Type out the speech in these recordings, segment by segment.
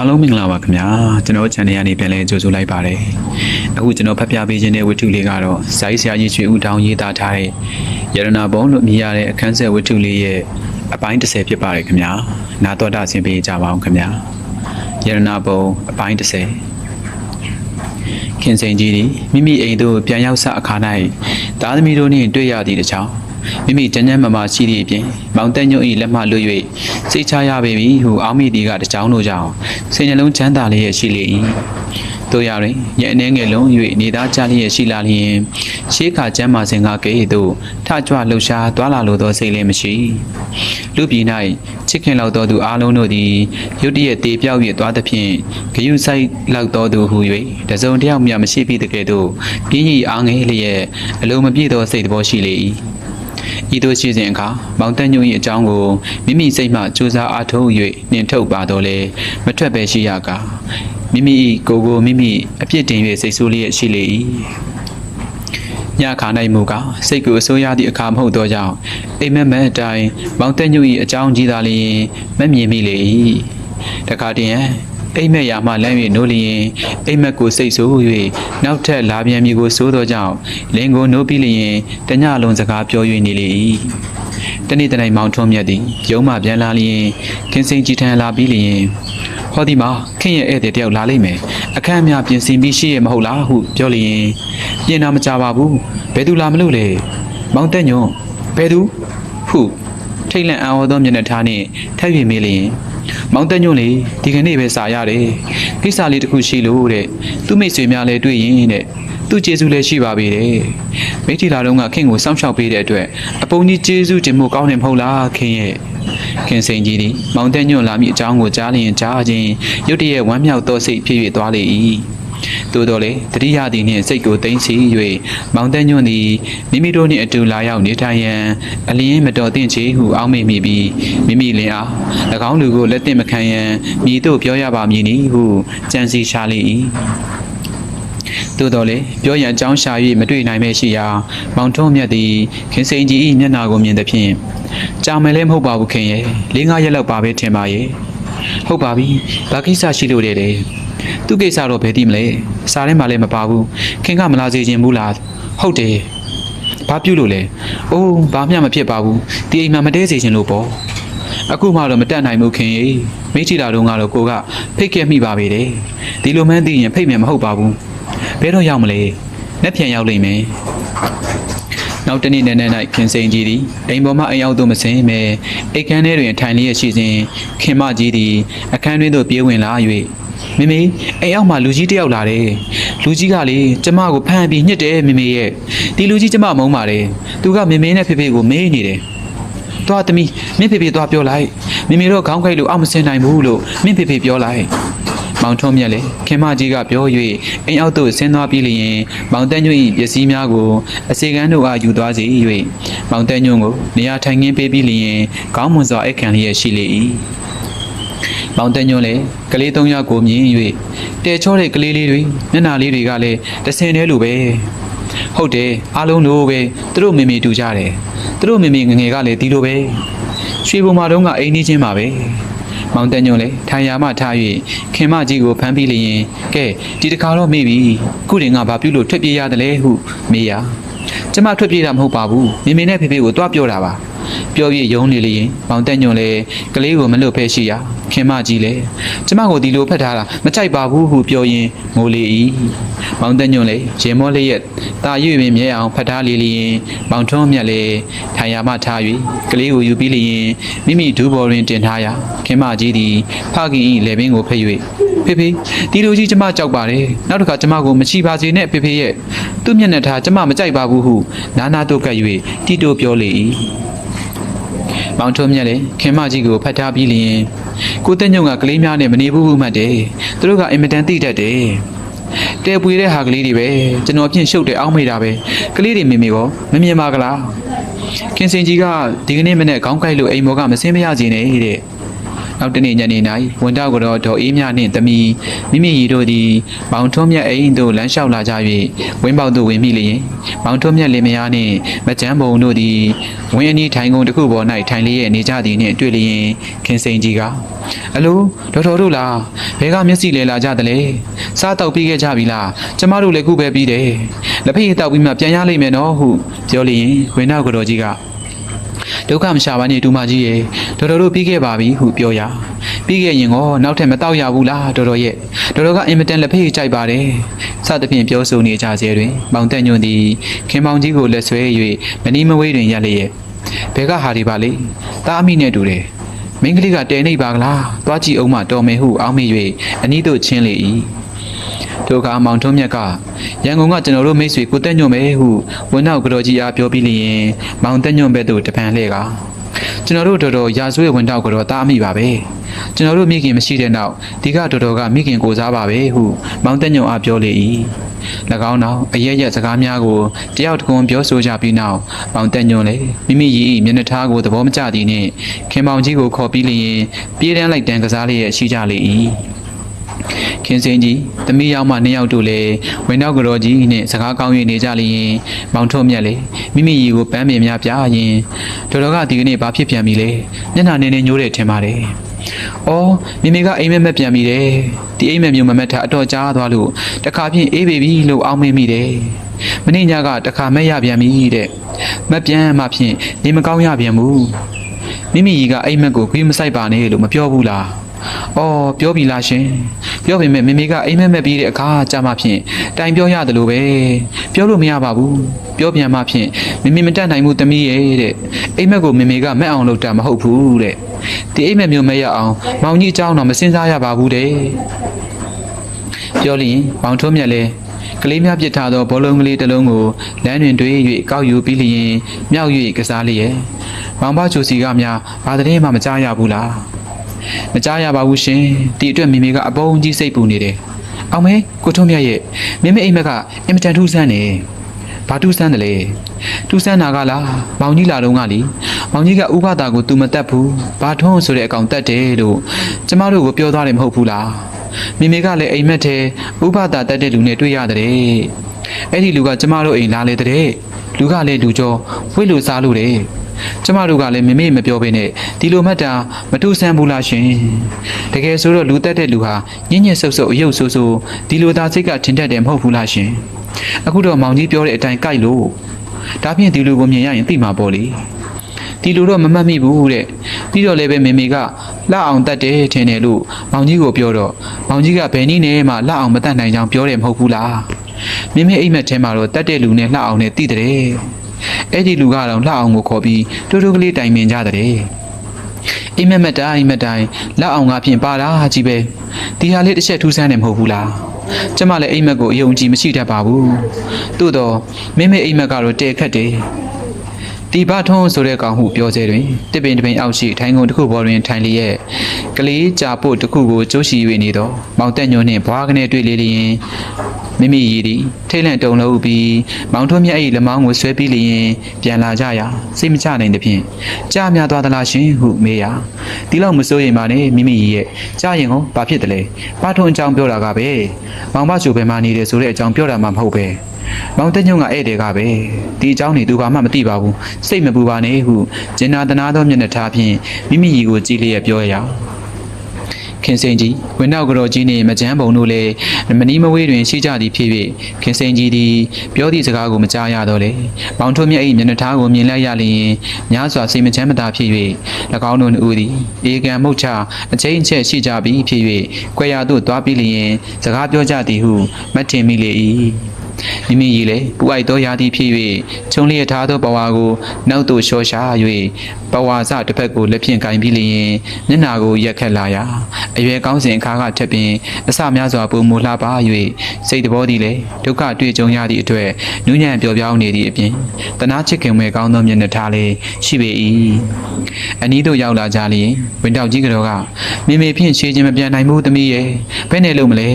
အားလုံးမင်္ဂလာပါခင်ဗျာကျွန်တော် channel ကနေပြန်လည်ကြိုဆိုလိုက်ပါတယ်အခုကျွန်တော်ဖတ်ပြပေးခြင်းတဲ့ဝတ္ထုလေးကတော့ဇိုင်းဆရာကြီးရွှေဦးတောင်ရေးသားထားတဲ့ရတနာဘုံလို့မြည်ရတဲ့အခန်းဆက်ဝတ္ထုလေးရဲ့အပိုင်း30ဖြစ်ပါတယ်ခင်ဗျာနာတော်တာဆင်ပေးကြပါအောင်ခင်ဗျာရတနာဘုံအပိုင်း30ခင်စိန်ကြီးသည်မိမိအိမ်သို့ပြန်ရောက်ဆအခါ၌သားသမီးတို့နှင့်တွေ့ရသည့်တကြောင် မိမိကျန်းကျန်းမာမာရှိသည့်အပြင်မောင်တက်ညွန့်၏လက်မှလွတ်၍စိတ်ချရပေပြီဟုအောက်မိသည်ကတကြောင်တို့ကြောင့်စိတ်နှလုံးချမ်းသာလျက်ရှိလေ၏တို့ရရင်ညအနေငယ်လုံး၍နေသားကြလျက်ရှိလာလျင်ရှေးခါကျမ်းမာစဉ်ကကဲ့သို့ထကြွလှုပ်ရှားသွားလာလိုသောစိတ်လည်းမရှိလူပြည်၌ချစ်ခင်လောက်သောသူအလုံးတို့သည်ရုတ်တရက်တေပြောက်၍သွားသဖြင့်ဂယုဆိုင်လောက်သောသူဟု၍တစုံတစ်ယောက်မျှမရှိပြီတကယ်သို့ပြင်းကြီးအားငယ်လျက်အလုံးမပြည့်သောစိတ်သဘောရှိလေ၏ ဤသို့ရှိစဉ်အခါမောင်တညွန့်၏အကြောင်းကိုမိမိစိတ်မှစူးစမ်းအားထုတ်၍နှင်ထုတ်ပါတော့လေမထွက်ပဲရှိရကာမိမိ၏ကိုယ်ကိုမိမိအပြစ်တင်၍စိတ်ဆိုးလျက်ရှိလေ၏ညခါ၌မူကားစိတ်ကိုအစိုးရသည့်အခါမဟုတ်သောကြောင့်အိမ်မက်မက်အတိုင်းမောင်တက်ညွန့်၏အကြောင်းကြီးသာလျင်မမြင်မိလေ၏တခါတည်း အိမ်မက်ရာမှလမ်း၍နိုးလျင်အိမ်မက်ကိုစိတ်ဆိုး၍နောက်ထပ်လာပြန်မည်ကိုစိုးသောကြောင့်လင်ကိုနိုးပြီးလျင်တညလုံးစကားပြော၍နေလေ၏တနေ့တနေ့မောင်ထွန်းမြတ်သည်ရုံးမှပြန်လာလျင်ခင်စိန်ကြည်ထန်လာပြီးလျင်ဟောဒီမှာခင်ရဲ့ဧည့်သည်တယောက်လာလိမ့်မယ်အခန်းအများပြင်ဆင်ပြီးရှိရမဟုတ်လားဟုပြောလျင်ပြင်တာမကြပါဘူးဘယ်သူလာမလို့လဲမောင်တက်ညွန့်ဘယ်သူဟုထိတ်လန့်အံ့ဩသောမျက်နှာထားနှင့်ထပ်၍မေးလျင် မောင်တက်ညွန့်လေဒီကနေ့ပဲစာရတယ်ကိစ္စလေးတစ်ခုရှိလို့တဲ့သူ့မိတ်ဆွေများလည်းတွေ့ရင်တဲ့သူ့ကျေးဇူးလည်းရှိပါပေတယ်မိထီလာတော့ကခင်ကိုစောင့်ရှောက်ပေးတဲ့အတွက်အပုံကြီးကျေးဇူးတင်မှုကောင်းတယ်မဟုတ်လားခင်ရဲ့ခင်စိန်ကြီးသည်မောင်တက်ညွန့်လာမိအကြောင်းကိုကြားလျင်ကြားချင်းရုတ်တရက်ဝမ်းမြောက်သောစိတ်ဖြစ်၍သွားလေ၏ သို့တော်လေတတိယသည်နှင့်စိတ်ကိုသိမ့်စီ၍မောင်တက်ညွန့်သည်မိမိတို့နှင့်အတူလာရောက်နေထိုင်ရန်အလင်းမတော်သင့်ချေဟုအောက်မေ့မိပြီးမိမိလင်အား၎င်းလူကိုလက်သင့်မခံရန်မိတို့ပြောရပါမည်နည်းဟုကြံစီရှာလေ၏သို့တော်လေပြောရန်အကြောင်းရှာ၍မတွေ့နိုင်မဲ့ရှိရာမောင်ထွန်းမြတ်သည်ခင်စိန်ကြီး၏မျက်နှာကိုမြင်သဖြင့်ကြာမယ်လည်းမဟုတ်ပါဘူးခင်ရဲ့လေးငါးရက်လောက်ပါပဲထင်ပါရဲ့ဟုတ်ပါပြီဘာကိစ္စရှိလို့လဲလေ သူကိစ္စတော့ဘယ်သိမလဲစားထဲမှာလည်းမပါဘူးခင်ကမလာစေခြင်းဘူးလားဟုတ်တယ်ဘာပြုလို့လဲအိုးဘာမှမဖြစ်ပါဘူးဒီအိမ်မှာမတဲစေခြင်းလို့ပေါ့အခုမှတော့မတက်နိုင်ဘူးခင်ရေမိထီလာတော့ကတော့ကိုကဖိတ်ခဲ့မိပါပေတယ်ဒီလိုမှန်းသိရင်ဖိတ်မယ်မဟုတ်ပါဘူးဘယ်တော့ရောက်မလဲလက်ပြန်ရောက်လိမ့်မယ် နောက်တနေ့နဲ့နဲ့၌ခင်စိန်ကြီးသည်အိမ်ပေါ်မှအိမ်ရောက်သို့မဆင်းမဲအိတ်ခမ်းထဲတွင်ထိုင်လျက်ရှိစဉ်ခင်မကြီးသည်အခန်းတွင်သို့ပြေးဝင်လာ၍မမေအိမ်အောက်မှာလူကြီးတစ်ယောက်လာတယ်လူကြီးကလေကျမကိုဖမ်းပြီးညှစ်တယ်မမေရဲ့ဒီလူကြီးကျမမုန်းပါတယ်သူကမမေနဲ့ဖေဖေကိုမေးနေတယ်သွားသမီးမင်းဖေဖေသွားပြောလိုက်မမေတော့ခေါင်းခိုက်လို့အောက်မစင်နိုင်ဘူးလို့မင်းဖေဖေပြောလိုက် မောင်ထုံးမြက်လေခင်မကြီးကပြော၍အိမ်အောက်သို့ဆင်းသွားပြီးလျင်မောင်တက်ညွန့်၏ပစ္စည်းများကိုအစီကန်းတို့အားယူသွားစေ၍မောင်တက်ညွန့်ကိုနေရာထိုင်ခင်းပေးပြီးလျင်ကောင်းမွန်စွာအိတ်ခံလျက်ရှိလေ၏မောင်တက်ညွန့်လေကလေးသုံးယောက်ကိုမြင်၍တဲချောတဲ့ကလေးလေးတွေမျက်နှာလေးတွေကလည်းတဆင်တည်းလိုပဲဟုတ်တယ်အားလုံးလိုပဲသူတို့မေမေတူကြတယ်သူတို့မေမေငငယ်ကလည်းဒီလိုပဲရွှေဘုံမာတုံးကအိမ်နီးချင်းပါပဲ မောင်တန်ညွန့်လည်းထိုင်ရာမှထား၍ခင်မကြီးကိုဖမ်းပြီးလျင်ကဲဒီတစ်ခါတော့မေ့ပြီခုတင်ကဘာပြုလို့ထွက်ပြေးရတယ်လဲဟုမေးရကျမထွက်ပြေးတာမဟုတ်ပါဘူးမိမိနဲ့ဖေဖေကိုတွားပြောတာပါ ပြောပြရုံးနေလျင်မောင်တန်ညွန့်လည်းကလေးကိုမလွတ်ဖဲရှိရာခင်မကြီးလည်းကျမကိုဒီလိုဖက်ထားတာမကြိုက်ပါဘူးဟုပြောရင်းငိုလေ၏မောင်တန်ညွန့်လည်းရေမောလေးရဲ့တာရွေပင်မြဲအောင်ဖက်ထားလေလျင်မောင်ထွန်းမြတ်လည်းထိုင်ရာမှထား၍ကလေးကိုယူပြီးလျင်မိမိဒူးဘော်တွင်တင်ထားရာခင်မကြီးသည်ဖခင်၏လေပင်ကိုဖက်၍ဖေဖေဒီလိုကြီးကျမကြောက်ပါတယ်နောက်တစ်ခါကျမကိုမချီပါစေနဲ့ဖေဖေရဲ့သူ့မျက်နှာထားကျမမကြိုက်ပါဘူးဟုနာနာတို့ကပ်၍တီတိုပြောလေ၏ မောင်ထွန်းမြတ်လည်းခင်မကြီးကိုဖတ်ထားပြီးလျင်ကိုတက်ညုံကကလေးများနဲ့မနေဘူးဘူးမှတ်တယ်သူတို့ကအင်မတန်တိတတ်တယ်တဲပွေတဲ့ဟာကလေးတွေပဲကျွန်တော်အဖြစ်ရှုပ်တယ်အောင်းမိတာပဲကလေးတွေမိမိရောမမြင်ပါကလားခင်စင်ကြီးကဒီကနေ့မနေ့ခေါင်းကိုက်လို့အိမ်မောကမစင်းမရခြင်းနဲ့တဲ့ နောက်တနေ့ညနေ၌ဝန်တောက်ကတော့ဒေါ်အေးမြနှင့်သမီးမိမိရီတို့သည်မောင်ထွန်းမြတ်အိမ်သို့လမ်းလျှောက်လာကြ၍ဝင်းပေါက်သို့ဝင်မိလျင်မောင်ထွန်းမြတ်လင်မယားနှင့်မကြမ်းဘုံတို့သည်ဝင်းအနီးထိုင်ကုန်တစ်ခုပေါ်၌ထိုင်လျက်နေကြသည်နှင့်တွေ့လျင်ခင်စိန်ကြီးကအလိုဒေါ်တော်တို့လားဘဲကမျက်စိလဲလာကြသလဲစားတော့ပြီးခဲ့ကြပြီလားကျမတို့လည်းခုပဲပြီးတယ်လက်ဖေးတောက်ပြီးမှပြန်ရလိမ့်မယ်နော်ဟုပြောလျင်ဝင်းနောက်ကတော့ကြီးက ဒုက္ခမရှာပါနဲ့ဒူမကြီးရဲ့တော်တော်တို့ပြီးခဲ့ပါပြီဟုပြောရပြီးခဲ့ရင်ကောနောက်ထပ်မတော့ရဘူးလားတော်တော်ရဲ့တော်တော်ကအင်မတန်လက်ဖေးကြိုက်ပါတယ်စသဖြင့်ပြောဆိုနေကြစေတွင်မောင်တက်ညွန့်သည်ခင်မောင်ကြီးကိုလက်ဆွဲ၍မနီးမဝေးတွင်ရက်လျက်ဘဲကဟာဒီပါလေတားအမိနဲ့တူတယ်မင်းကလေးကတဲနေပါကလားသွားကြည့်အောင်မတော်မယ်ဟုအောင်းမိ၍အနီးသို့ချင်းလေ၏ တို့ကမောင်ထုံးမြတ်ကရန်ကုန်ကကျွန်တော်တို့မိတ်ဆွေကိုတက်ညွန့်ပဲဟုဝန်နောက်ကြော်ကြီးအားပြောပြီးလျင်မောင်တက်ညွန့်ဘက်သို့တပန်လှည့်ကကျွန်တော်တို့တော်တော်ရာဇဝဲဝန်နောက်ကြော်တားအမိပါပဲကျွန်တော်တို့မိခင်မရှိတဲ့နောက်ဒီကတော်တော်ကမိခင်ကိုစားပါပဲဟုမောင်တက်ညွန့်အားပြောလေ၏၎င်းနောက်အရက်ရက်စကားများကိုတယောက်တကွန်ပြောဆိုကြပြီးနောက်မောင်တက်ညွန့်လည်းမိမိရီ၏မျက်နှာထားကိုသဘောမကျသည်နှင့်ခင်မောင်ကြီးကိုခေါ်ပြီးလျင်ပြေးတန်းလိုက်တန်းကစားလျက်ရှိကြလေ၏ ခင်စင်းကြီးသမီးယောက်မှနှစ်ယောက်တို့လည်းဝင်းနောက်ကြော်ကြီးနှင့်စကားကောင်း၍နေကြလျင်မောင်ထုံးမြတ်လေမိမိရီကိုပန်းပင်များပြရင်တော်တော်ကဒီကနေ့ဘာဖြစ်ပြန်ပြီလဲမျက်နှာနည်းနည်းညိုးတယ်ထင်ပါတယ်။အော်မိမိကအိမ်မက်မက်ပြန်ပြီတယ်။ဒီအိမ်မက်မျိုးမမက်တာအတော်ကြားသွားလို့တခါဖြင့်အေးဘေဘီလို့အောင်းမေးမိတယ်။မနေ့ညကတခါမက်ရပြန်ပြီတဲ့။မက်ပြန်မှဖြင့်နေမကောင်းရပြန်ဘူး။မိမိကြီးကအိမ်မက်ကိုခွေးမဆိုင်ပါနဲ့လို့မပြောဘူးလား။ အော်ပြောပြီလားရှင်။ပြောပေမဲ့မိမိကအိမ်မက်မက်ပြီးတဲ့အခါကြာမှဖြင့်တိုင်ပြောရတယ်လို့ပဲ။ပြောလို့မရပါဘူး။ပြောပြန်မှဖြင့်မိမိမတတ်နိုင်မှုသမီးရဲ့တဲ့။အိမ်မက်ကိုမိမိကမက်အောင်လုပ်တာမဟုတ်ဘူးတဲ့။ဒီအိမ်မက်မျိုးမက်ရအောင်မောင်ကြီးအကြောင်းတော့မစင်စားရပါဘူးတဲ့။ပြောလျင်မောင်ထုံးမြတ်လဲကလေးများပြစ်ထားသောဘောလုံးကလေးတစ်လုံးကိုလမ်းတွင်တွေး၍ကောက်ယူပြီးလျင်မြောက်၍ကစားလျက်မောင်ဘချိုစီကများဘာတည်းမှမကြားရဘူးလား မကြားရပါဘူးရှင်ဒီအတွက်မိမိကအပုံကြီးစိတ်ပူနေတယ်အောင်မဲကိုထုံးမြတ်ရဲ့မိမိအိမ်မက်ကအင်မတန်ထူးဆန်းနေဘာထူးဆန်းတယ်လဲထူးဆန်းတာကလားမောင်ကြီးလာတော့ကလीမောင်ကြီးကဥပဒါကို तू မတက်ဘူးဘာထုံးဆိုတဲ့အကောင်တက်တယ်လို့ကျမတို့ကိုပြောသွားတယ်မဟုတ်ဘူးလားမိမိကလည်းအိမ်မက်ထဲဥပဒါတက်တဲ့လူနဲ့တွေ့ရတယ်အဲ့ဒီလူကကျမတို့အိမ်လာလေတဲ့လူကလည်းလူကျော်ဝိလို့စားလို့တယ် ကျမတို့ကလည်းမမေ့မပြောဘဲနဲ့ဒီလိုမှတ်တာမထူးဆန်းဘူးလားရှင်တကယ်ဆိုတော့လူတက်တဲ့လူဟာညင်ညက်ဆုပ်ဆုပ်အယုတ်ဆိုးဆိုးဒီလိုသားစိတ်ကထင်တတ်တယ်မဟုတ်ဘူးလားရှင်အခုတော့မောင်ကြီးပြောတဲ့အတိုင်းကြိုက်လို့ဒါဖြင့်ဒီလူကိုမြင်ရရင်သိမှာပေါ့လေဒီလိုတော့မမှတ်မိဘူးတဲ့ပြီးတော့လည်းပဲမေမေကလှအောင်တတ်တယ်ထင်တယ်လို့မောင်ကြီးကိုပြောတော့မောင်ကြီးကဘယ်နည်းနဲ့မှလှအောင်မတတ်နိုင်ကြောင်းပြောတယ်မဟုတ်ဘူးလားမိမိအိမ်မက်ထဲမှာတော့တတ်တဲ့လူနဲ့လှအောင်နဲ့တည်တယ် အဲ့ဒီလူကတော့လှအောင်ကိုခေါ်ပြီးတူတူကလေးတိုင်ပင်ကြတဲ့အိမ်မက်မက်တိုင်းမက်တိုင်းလှအောင်ကဖြင့်ပါတာကြီးပဲဒီဟာလေးတစ်ချက်ထူးဆန်းတယ်မဟုတ်ဘူးလားကျမလည်းအိမ်မက်ကိုအယုံကြည်မရှိတတ်ပါဘူးသို့တော့မိမိအိမ်မက်ကတော့တဲခတ်တယ်တီဘထုံးဆိုတဲ့ကောင်ဟုပြောစေတွင်တစ်ပင်တစ်ပင်အောက်ရှိထိုင်ကုန်တစ်ခုပေါ်တွင်ထိုင်လျက်ကလေးကြာပို့တစ်ခုကိုကျိုးရှိ၍နေတော့မောင်တက်ညွန့်နှင့်ဘွားကနေတွေ့လေလျင် မိမိရည်သည်ထိတ်လန့်တုန်လှုပ်ပြီးမောင်ထွန်းမြတ်၏လက်မောင်းကိုဆွဲပြီးလျင်ပြန်လာကြရာစိတ်မချနိုင်သဖြင့်ကြာများသွားသလားရှင်ဟုမေးရာဒီလောက်မစိုးရင်ပါနဲ့မိမိရည်ရဲ့ကြာရင်ဟောဘာဖြစ်တယ်လဲဘာထွန်းအကြောင်းပြောတာကပဲမောင်မချိုပဲမှနေတယ်ဆိုတဲ့အကြောင်းပြောတာမှမဟုတ်ပဲမောင်တက်ညုံကဧည့်တယ်ကပဲဒီအကြောင်းနေသူဘာမှမသိပါဘူးစိတ်မပူပါနဲ့ဟုဂျင်နာတနာသောမျက်နှာထားဖြင့်မိမိရီကိုကြည့်လျက်ပြောရအောင် ခင်စိန်ကြီးဝင်းနောက်ကြော်ကြီးနှင့်မကြမ်းပုံတို့လည်းမနီးမဝေးတွင်ရှိကြသည်ဖြစ်၍ခင်စိန်ကြီးသည်ပြောသည့်စကားကိုမကြားရတော့လေမောင်ထွန်းမြတ်၏မျက်နှာထားကိုမြင်လိုက်ရလျင်ညားစွာစိတ်မချမ်းမသာဖြစ်၍၎င်းတို့နှစ်ဦးသည်အေကံမုတ်ချအချင်းအချက်ရှိကြပြီဖြစ်၍ကြွယ်ရသို့သွားပြီးလျင်စကားပြောကြသည်ဟုမတ်ထင်မိလေ၏ မိမိကြီးလည်းပူအိုက်သောရာသီဖြစ်၍ခြုံလျက်ထားသောပဝါကိုနောက်သို့လျှော့ရှာ၍ပဝါစတစ်ဖက်ကိုလက်ဖြင့်ကင်ပြီးလျင်မျက်နာကိုရက်ခတ်လာရာအရွယ်ကောင်းစဉ်အခါကထက်ပင်အစများစွာပုံမူလှပါ၍စိတ်တဘောသည်လည်းဒုက္ခတွေ့ကြုံရသည့်အတွက်နူးညံ့ပျော်ပြောင်းနေသည့်အပြင်တနာချစ်ခင်မဲ့ကောင်းသောမျက်နှာထားလေးရှိပေ၏အနီးသို့ရောက်လာကြလျင်ဝင်တောက်ကြီးကတော့ကမိမိဖြင့်ရှေးခြင်းမပြန်နိုင်ဘူးသမီးရဲ့ဘယ်နဲ့လို့မလဲ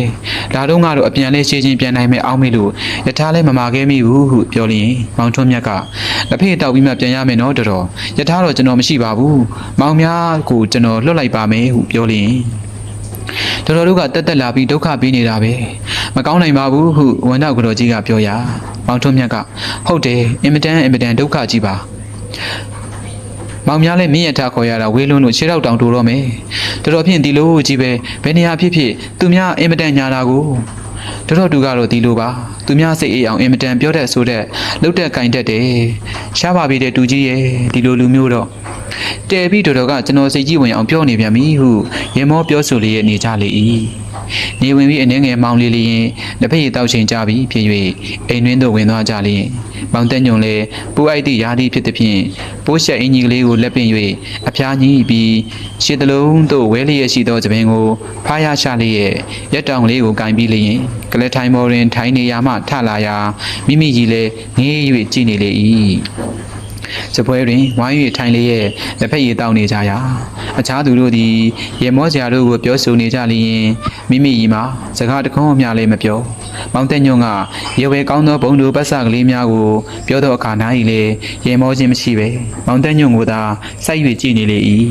ဒါတော့ငါတို့အပြန်လဲရှေးခြင်းပြန်နိုင်မဲ့အောင်းမေလို့ယထာလည်းမမာခဲ့မိဘူးဟုပြောလျင်မောင်ထွန်းမြတ်ကလက်ဖေးတောက်ပြီးမှပြန်ရမယ်နော်တော်တော်ယထာတော့ကျွန်တော်မရှိပါဘူးမောင်များကိုကျွန်တော်လွတ်လိုက်ပါမယ်ဟုပြောလျင်တော်တော်တို့ကတက်တက်လာပြီးဒုက္ခပေးနေတာပဲမကောင်းနိုင်ပါဘူးဟုဝန်တော်ကတော်ကြီးကပြောရာမောင်ထွန်းမြတ်ကဟုတ်တယ်အင်မတန်အင်မတန်ဒုက္ခကြီးပါမောင်များလည်းမြင့်ရထားခေါ်ရတာဝေးလွန်းလို့ခြေထောက်တောင်တိုးတော့မယ်တော်တော်ဖြင့်ဒီလိုကြီးပဲဘယ်နေရာဖြစ်ဖြစ်သူများအင်မတန်ညာတာကို တော်တော်တူကတော့ဒီလိုပါသူများစိတ်အေးအောင်အင်မတန်ပြောတတ်ဆိုတတ်လှုပ်တတ်ကင်တတ်တယ်ရှားပါပြီတဲ့တူကြီးရဲ့ဒီလိုလူမျိုးတော့ တဲပြီးတော်တော်ကကျွန်တော်စိတ်ကြီးဝင်အောင်ပြောနေပြန်ပြီဟုရေမောပြောဆိုလေးရဲ့နေကြလေ၏နေဝင်ပြီးအနေငယ်မောင်လေးလေးရင်လက်ဖက်ရည်တောက်ချိန်ကြပြီဖြစ်၍အိမ်တွင်းသို့ဝင်သွားကြလျင်မောင်တက်ညုံလည်းပူအိုက်သည့်ယာဒီဖြစ်သည်ဖြင့်ပိုးရှက်အင်ကြီးကလေးကိုလက်ပင်၍အဖျားကြီးပြီးရှစ်တလုံးသို့ဝဲလျက်ရှိသောသပင်ကိုဖားရချလျက်ရက်တောင်လေးကိုကင်ပြီးလျင်ကလက်ထိုင်မော်တွင်ထိုင်နေရာမှထလာရာမိမိကြီးလည်းငေး၍ကြည့်နေလေ၏ စပွဲတွင်ဝိုင်း၍ထိုင်လျက်လက်ဖက်ရည်တောက်နေကြရာအခြားသူတို့သည်ရေမောစရာတို့ကိုပြောဆိုနေကြလျင်မိမိကြီးမှာစကားတခွန်းအမျှလည်းမပြောမောင်တက်ညွန့်ကရေဝဲကောင်းသောဘုံတို့ပတ်စကလေးများကိုပြောသောအခါ၌လည်းရေမောခြင်းမရှိပဲမောင်တက်ညွန့်ကိုသာစိုက်၍ကြည့်နေလေ၏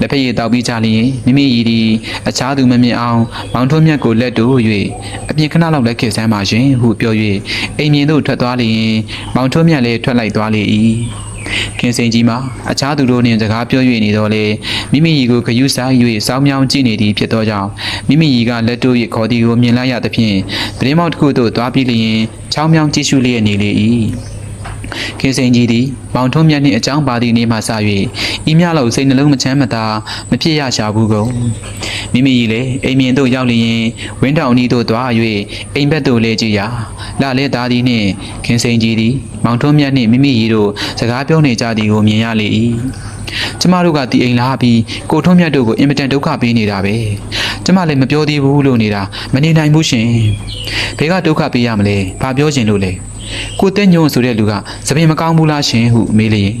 လက်ဖက်ရည်တောက်ပြီးကြလျင်မိမိကြီးသည်အခြားသူမမြင်အောင်မောင်ထွန်းမြတ်ကိုလက်တို့၍အပြင်ခဏလောက်လက်ခေဆန်းပါရှင်ဟုပြော၍အိမ်မြင်သို့ထွက်သွားလျင်မောင်ထွန်းမြတ်လည်းထွက်လိုက်သွားလေ၏ခင်စိန်ကြီးမှာအခြားသူတို့နှင့်စကားပြော၍နေတော့လေမိမိကြီးကိုခယူးစား၍စောင်းမြောင်းကြည့်နေသည်ဖြစ်သောကြောင့်မိမိကြီးကလက်တို့၍ခေါ်သည်ကိုမြင်လိုက်ရသဖြင့်ပရင်းမောက်တစ်ခုသို့သွားပြီးလျင်ချောင်းမြောင်းကြည့်ရှုလျက်နေလေ၏ ခင်စိန်ကြီးသည်မောင်ထွန်းမြတ်နှင့်အကြောင်းပါသည့်နေ့မှစ၍ဤမြလောက်စိတ်နှလုံးမချမ်းမသာမဖြစ်ရရှာဘူးကုန်မိမိကြီးလည်းအိမ်မြင်သို့ရောက်လျင်ဝင်းတောင်ဤသို့သွား၍အိမ်ဘက်သို့လဲကြည့်ရာလာလဲသားသည်နှင့်ခင်စိန်ကြီးသည်မောင်ထွန်းမြတ်နှင့်မိမိကြီးတို့စကားပြောနေကြသည်ကိုမြင်ရလေ၏ကျမတို့ကတီအိမ်လာပြီးကိုထွန်းမြတ်တို့ကိုအင်မတန်ဒုက္ခပေးနေတာပဲကျမလည်းမပြောသေးဘူးလို့နေတာမနေနိုင်ဘူးရှင်ဘယ်ကဒုက္ခပေးရမလဲဘာပြောချင်လို့လဲ ကိုတက်ညုံဆိုတဲ့လူကသပင်မကောင်းဘူးလားရှင်ဟုမေးလျင်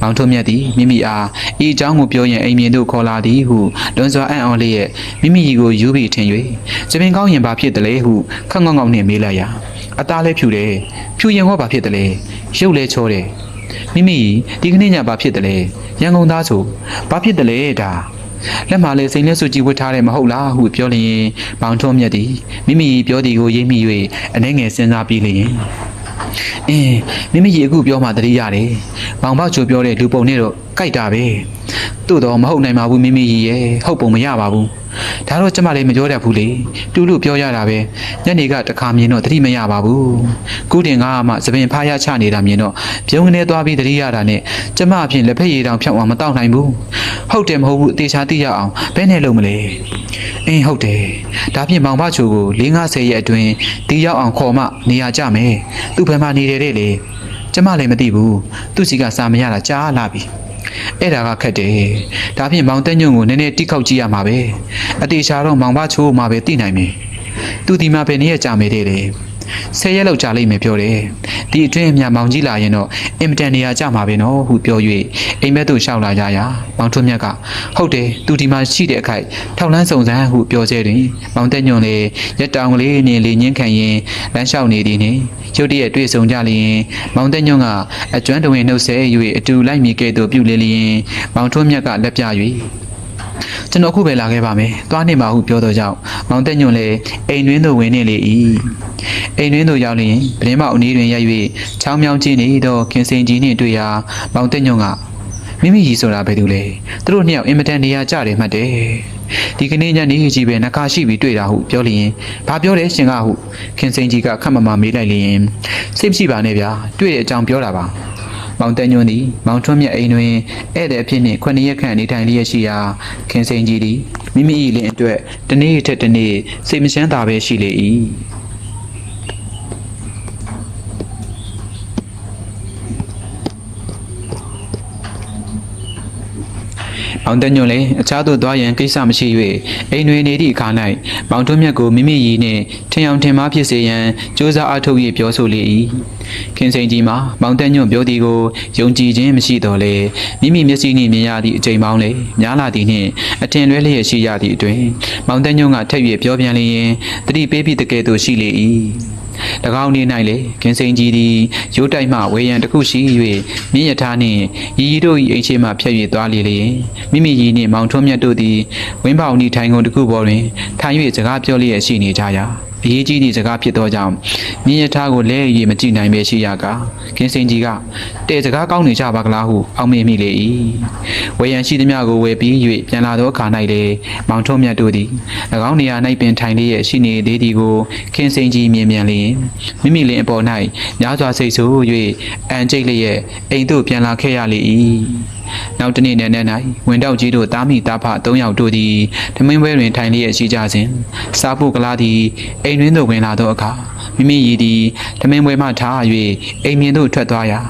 မောင်ထွန်းမြတ်သည်မိမိအားဤအကြောင်းကိုပြောရင်အိမ်မြင်တို့ခေါ်လာသည်ဟုလွန်စွာအံ့ဩလျက်မိမိကြီးကိုယူပြီးထင်၍သပင်ကောင်းရင်ဘာဖြစ်တယ်လဲဟုခက်ငေါငေါနှင့်မေးလိုက်ရာအသားလဲဖြူတယ်ဖြူရင်ဟောဘာဖြစ်တယ်လဲရုပ်လဲချောတယ်မိမိဒီကနေ့ညဘာဖြစ်တယ်လဲရန်ကုန်သားဆိုဘာဖြစ်တယ်လဲဒါလက်မှာလည်းစိန်လက်စုကြည့်ဝတ်ထားတယ်မဟုတ်လားဟုပြောလျင်မောင်ထွန်းမြတ်သည်မိမိပြောသည်ကိုရိပ်မိ၍အနေငယ်စဉ်းစားပြီးလျင် အင်းမိမိကြီးအခုပြောမှတတိရတယ်။မောင်ဘောက်ချိုပြောတဲ့လူပုံနဲ့တော့ကြိုက်တာပဲ။သို့တော့မဟုတ်နိုင်ပါဘူးမိမိကြီးရဲ့ဟုတ်ပုံမရပါဘူး။ ဒါတော့ကျမလည်းမပြောတတ်ဘူးလေ။တူလို့ပြောရတာပဲ။ညနေကတခါမြင်တော့တတိမရပါဘူး။ကုတင်ကမှသပင်ဖားရချနေတာမြင်တော့ပြုံးကနေသွားပြီးတတိရတာနဲ့ကျမအဖြစ်လက်ဖက်ရည်တောင်ဖြောက်အောင်မတောက်နိုင်ဘူး။ဟုတ်တယ်မဟုတ်ဘူးအသေးချာသိရအောင်ဘယ်နဲ့လုပ်မလဲ။အင်းဟုတ်တယ်။ဒါဖြင့်မောင်ဘချိုကို450ရက်အတွင်းတီးရောက်အောင်ခေါ်မှနေရာကြမယ်။သူ့ဘယ်မှာနေတယ်တဲ့လေ။ကျမလည်းမသိဘူး။သူ့စီကစာမရတာကြားလာပြီ။ အဲ့ဒါကခက်တယ်။ဒါဖြင့်မောင်တက်ညွန့်ကိုနည်းနည်းတိခောက်ကြည့်ရမှာပဲ။အတေချာတော့မောင်ဘချိုးမှပဲသိနိုင်မယ်။သူဒီမှာပဲနေရကြမယ်တဲ့လေ။ ဆယ်ရက်လောက်ကြာလိမ့်မယ်ပြောတယ်။ဒီအတွင်းအမြမောင်ကြီးလာရင်တော့အင်မတန်နေရာကြမှာပဲနော်ဟုပြော၍အိမ်မက်သို့ရှောက်လာကြရာမောင်ထွန်းမြတ်ကဟုတ်တယ်သူဒီမှာရှိတဲ့အခိုက်ထောက်လန်းစုံစမ်းဟုပြောစေတွင်မောင်တက်ညွန့်လေရက်တောင်ကလေးနဲ့လေညင်းခံရင်လမ်းလျှောက်နေသည်နှင့်ရုတ်တရက်တွေ့ဆုံကြလျင်မောင်တက်ညွန့်ကအကျွမ်းတဝင်နှုတ်ဆက်၍အတူလိုက်မိကဲ့သို့ပြုလေလျင်မောင်ထွန်းမြတ်ကလက်ပြ၍ ကျွန်တော်အခုပဲလာခဲ့ပါမယ်။သွားနေပါဟုပြောတော့ကြောင့်မောင်တက်ညွန့်လည်းအိမ်တွင်းသို့ဝင်နေလေ၏။အိမ်တွင်းသို့ရောက်လျင်ပရင်းမောက်အနီးတွင်ရပ်၍ချောင်းမြောင်းကြည့်နေသောခင်စင်ကြီးနှင့်တွေ့ရာမောင်တက်ညွန့်ကမိမိကြီးဆိုတာဘယ်သူလဲ။သူတို့နှစ်ယောက်အင်မတန်နေရာကြတယ်မှတ်တယ်။ဒီကနေ့ညနေကြီးပဲနှကာရှိပြီးတွေ့တာဟုပြောလျင်ဘာပြောလဲရှင်ကဟုခင်စင်ကြီးကခက်မမမေးလိုက်လျင်စိတ်မရှိပါနဲ့ဗျာတွေ့တဲ့အကြောင်းပြောတာပါ။ မောင်တန်ညွန်းသည်မောင်ထွန်းမြတ်အိမ်တွင်ဧည့်သည်အဖြစ်နှင့်ခုနှစ်ရက်ခန့်နေထိုင်လျက်ရှိရာခင်စိန်ကြီးသည်မိမိ၏လင်အတွက်တနေ့ထက်တနေ့စိတ်မချမ်းသာပဲရှိလေ၏ မောင်တညွန့်လည်းအခြားသို့သွားရန်ကိစ္စမရှိ၍အိမ်တွင်နေသည့်အခါ၌မောင်ထွန်းမြတ်ကိုမိမိရည်နှင့်ထင်အောင်ထင်မှားဖြစ်စေရန်ကြိုးစားအားထုတ်၍ပြောဆိုလေ၏ခင်စိန်ကြီးမှာမောင်တညွန့်ပြောသည်ကိုယုံကြည်ခြင်းမရှိတော့လေမိမိမျက်စိနှင့်မြင်ရသည့်အချိန်ပေါင်းလေများလာသည်နှင့်အထင်လွဲလျက်ရှိရသည့်အတွင်မောင်တညွန့်ကထက်၍ပြောပြန်လျင်တတိပေးပြီးတကယ်သို့ရှိလေ၏၎ င်းနေ၌လေကင်းစိန်ကြီးသည်ရိုးတိုက်မှဝေယံတစ်ခုရှိ၍မြင့်ရထားနှင့်ရီရီတို့၏အိမ်ရှိမှဖြတ်၍သွားလေလျင်မိမိရီနှင့်မောင်ထွန်းမြတ်တို့သည်ဝင်းပေါင်ဤထိုင်ကုန်တစ်ခုပေါ်တွင်ထိုင်၍စကားပြောလျက်ရှိနေကြရာအရေးကြီးသည့်စကားဖြစ်သောကြောင့်မြင့်ရထားကိုလဲ၍မကြည့်နိုင်ပဲရှိရကာကင်းစိန်ကြီးကတဲ့စကားကောင်းနေကြပါကလားဟုအောက်မေ့မိလေ၏ဝေယံရှိသည်များကိုဝယ်ပြီး၍ပြန်လာသောအခါ၌လေမောင်ထွန်းမြတ်တို့သည်၎င်းနေရာ၌ပင်ထိုင်လျက်ရှိနေသေးသည်ကိုကင်းစိန်ကြီးမြင်မြန်လျင်မိမိလင်အပေါ်၌များစွာစိတ်ဆိုး၍အန်ကျိတ်လျက်အိမ်သို့ပြန်လာခဲ့ရလေ၏နောက်တစ်နေ့နံနက်၌ဝင်တောက်ကြီးတို့တားမိတားဖ၃ယောက်တို့သည်ထမင်းပွဲတွင်ထိုင်လျက်ရှိကြစဉ်စားဖို့ကလားသည်အိမ်တွင်သို့ဝင်လာသောအခါမိမိရည်သည်ထမင်းပွဲမှထား၍အိမ်မြင်သို့ထွက်သွားရာ